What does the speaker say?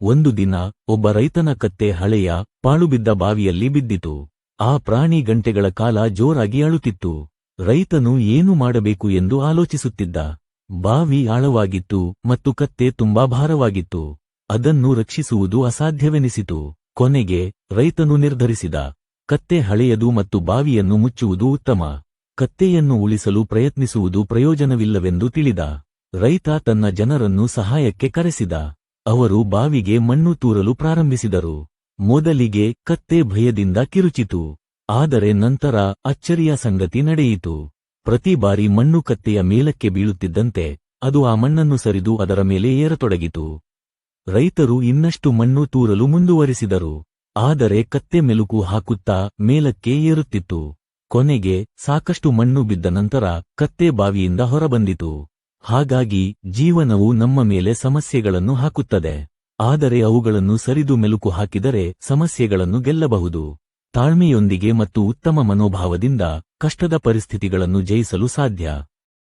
ಒಂದು ದಿನ ಒಬ್ಬ ರೈತನ ಕತ್ತೆ ಹಳೆಯ, ಪಾಳುಬಿದ್ದ ಬಾವಿಯಲ್ಲಿ ಬಿದ್ದಿತು. ಆ ಪ್ರಾಣಿ ಗಂಟೆಗಳ ಕಾಲ ಜೋರಾಗಿ ಅಳುತ್ತಿತ್ತು. ರೈತನು ಏನು ಮಾಡಬೇಕು ಎಂದು ಆಲೋಚಿಸುತ್ತಿದ್ದ. ಬಾವಿ ಆಳವಾಗಿತ್ತು ಮತ್ತು ಕತ್ತೆ ತುಂಬಾ ಭಾರವಾಗಿತ್ತು. ಅದನ್ನು ರಕ್ಷಿಸುವುದು ಅಸಾಧ್ಯವೆನಿಸಿತು. ಕೊನೆಗೆ ರೈತನು ನಿರ್ಧರಿಸಿದ. ಕತ್ತೆ ಹಳೆಯದು ಮತ್ತು ಬಾವಿಯನ್ನು ಮುಚ್ಚುವುದು ಉತ್ತಮ. ಕತ್ತೆಯನ್ನು ಉಳಿಸಲು ಪ್ರಯತ್ನಿಸುವುದು ಪ್ರಯೋಜನವಿಲ್ಲವೆಂದು ತಿಳಿದ. ರೈತ ತನ್ನ ಜನರನ್ನು ಸಹಾಯಕ್ಕೆ ಕರೆಸಿದ. ಅವರು ಬಾವಿಗೆ ಮಣ್ಣು ತೂರಲು ಪ್ರಾರಂಭಿಸಿದರು. ಮೊದಲಿಗೆ ಕತ್ತೆ ಭಯದಿಂದ ಕಿರುಚಿತು. ಆದರೆ ನಂತರ ಅಚ್ಚರಿಯ ಸಂಗತಿ ನಡೆಯಿತು. ಪ್ರತಿ ಬಾರಿ ಮಣ್ಣು ಕತ್ತೆಯ ಮೇಲಕ್ಕೆ ಬೀಳುತ್ತಿದ್ದಂತೆ ಅದು ಆ ಮಣ್ಣನ್ನು ಸರಿದು ಅದರ ಮೇಲೆ ಏರತೊಡಗಿತು. ರೈತರು ಇನ್ನಷ್ಟು ಮಣ್ಣು ತೂರಲು ಮುಂದುವರಿಸಿದರು. ಆದರೆ ಕತ್ತೆ ಮೆಲುಕು ಹಾಕುತ್ತಾ ಮೇಲಕ್ಕೆ ಏರುತ್ತಿತ್ತು. ಕೊನೆಗೆ ಸಾಕಷ್ಟು ಮಣ್ಣು ಬಿದ್ದ ನಂತರ ಕತ್ತೆ ಬಾವಿಯಿಂದ ಹೊರಬಂದಿತು. ಹಾಗಾಗಿ ಜೀವನವು ನಮ್ಮ ಮೇಲೆ ಸಮಸ್ಯೆಗಳನ್ನು ಹಾಕುತ್ತದೆ. ಆದರೆ ಅವುಗಳನ್ನು ಸರಿದು ಮೆಲುಕು ಹಾಕಿದರೆ ಸಮಸ್ಯೆಗಳನ್ನು ಗೆಲ್ಲಬಹುದು. ತಾಳ್ಮೆಯೊಂದಿಗೆ ಮತ್ತು ಉತ್ತಮ ಮನೋಭಾವದಿಂದ ಕಷ್ಟದ ಪರಿಸ್ಥಿತಿಗಳನ್ನು ಜಯಿಸಲು ಸಾಧ್ಯ.